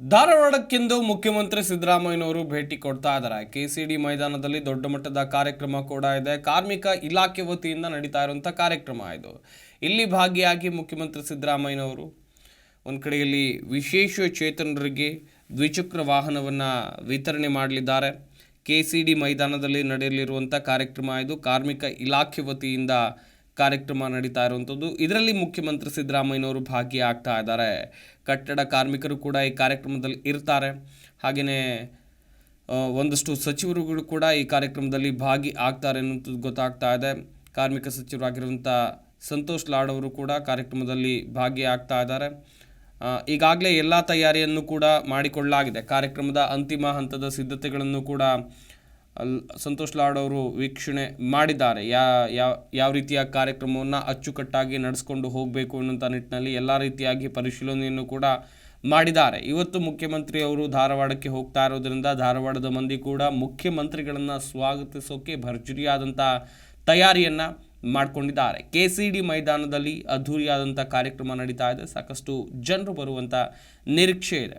ಧಾರವಾಡಕ್ಕೆಂದು ಮುಖ್ಯಮಂತ್ರಿ ಸಿದ್ದರಾಮಯ್ಯನವರು ಭೇಟಿ ಕೊಡ್ತಾ ಇದ್ದಾರೆ. ಕೆಸಿಡಿ ಮೈದಾನದಲ್ಲಿ ದೊಡ್ಡ ಮಟ್ಟದ ಕಾರ್ಯಕ್ರಮ ಕೂಡ ಇದೆ. ಕಾರ್ಮಿಕ ಇಲಾಖೆ ವತಿಯಿಂದ ನಡೀತಾ ಇರುವಂಥ ಕಾರ್ಯಕ್ರಮ ಇದು. ಇಲ್ಲಿ ಭಾಗಿಯಾಗಿ ಮುಖ್ಯಮಂತ್ರಿ ಸಿದ್ದರಾಮಯ್ಯನವರು ಒಂದು ಕಡೆಯಲ್ಲಿ ವಿಶೇಷ ಚೇತನರಿಗೆ ದ್ವಿಚಕ್ರ ವಾಹನವನ್ನು ವಿತರಣೆ ಮಾಡಲಿದ್ದಾರೆ. ಕೆ ಸಿ ಡಿ ಮೈದಾನದಲ್ಲಿ ನಡೆಯಲಿರುವಂಥ ಕಾರ್ಯಕ್ರಮ ಇದು. ಕಾರ್ಮಿಕ ಇಲಾಖೆ ವತಿಯಿಂದ ಕಾರ್ಯಕ್ರಮ ನಡೀತಾ ಇರುವಂಥದ್ದು. ಇದರಲ್ಲಿ ಮುಖ್ಯಮಂತ್ರಿ ಸಿದ್ದರಾಮಯ್ಯನವರು ಭಾಗಿಯಾಗ್ತಾ ಇದ್ದಾರೆ. ಕಟ್ಟಡ ಕಾರ್ಮಿಕರು ಕೂಡ ಈ ಕಾರ್ಯಕ್ರಮದಲ್ಲಿ ಇರ್ತಾರೆ. ಹಾಗೆಯೇ ಒಂದಷ್ಟು ಸಚಿವರುಗಳು ಕೂಡ ಈ ಕಾರ್ಯಕ್ರಮದಲ್ಲಿ ಭಾಗಿ ಆಗ್ತಾರೆ ಅನ್ನೋದು ಗೊತ್ತಾಗ್ತಾ ಇದೆ. ಕಾರ್ಮಿಕ ಸಚಿವರಾಗಿರುವಂಥ ಸಂತೋಷ್ ಲಾಡ್ ಅವರು ಕೂಡ ಕಾರ್ಯಕ್ರಮದಲ್ಲಿ ಭಾಗಿಯಾಗ್ತಾ ಇದ್ದಾರೆ. ಈಗಾಗಲೇ ಎಲ್ಲ ತಯಾರಿಯನ್ನು ಕೂಡ ಮಾಡಿಕೊಳ್ಳಲಾಗಿದೆ. ಕಾರ್ಯಕ್ರಮದ ಅಂತಿಮ ಹಂತದ ಸಿದ್ಧತೆಗಳನ್ನು ಕೂಡ ಅಲ್ ಸಂತೋಷ್ ಲಾಡ್ ಅವರು ವೀಕ್ಷಣೆ ಮಾಡಿದ್ದಾರೆ. ಯಾ ಯಾವ ಯಾವ ರೀತಿಯ ಕಾರ್ಯಕ್ರಮವನ್ನು ಅಚ್ಚುಕಟ್ಟಾಗಿ ನಡೆಸ್ಕೊಂಡು ಹೋಗಬೇಕು ಅನ್ನೋಂಥ ನಿಟ್ಟಿನಲ್ಲಿ ಎಲ್ಲ ರೀತಿಯಾಗಿ ಪರಿಶೀಲನೆಯನ್ನು ಕೂಡ ಮಾಡಿದ್ದಾರೆ. ಇವತ್ತು ಮುಖ್ಯಮಂತ್ರಿ ಅವರು ಧಾರವಾಡಕ್ಕೆ ಹೋಗ್ತಾ ಇರೋದ್ರಿಂದ ಧಾರವಾಡದ ಮಂದಿ ಕೂಡ ಮುಖ್ಯಮಂತ್ರಿಗಳನ್ನು ಸ್ವಾಗತಿಸೋಕೆ ಭರ್ಜರಿಯಾದಂಥ ತಯಾರಿಯನ್ನು ಮಾಡಿಕೊಂಡಿದ್ದಾರೆ. ಕೆ ಸಿ ಡಿ ಮೈದಾನದಲ್ಲಿ ಅದ್ಧೂರಿಯಾದಂಥ ಕಾರ್ಯಕ್ರಮ ನಡೀತಾ ಇದೆ. ಸಾಕಷ್ಟು ಜನರು ಬರುವಂಥ ನಿರೀಕ್ಷೆ ಇದೆ.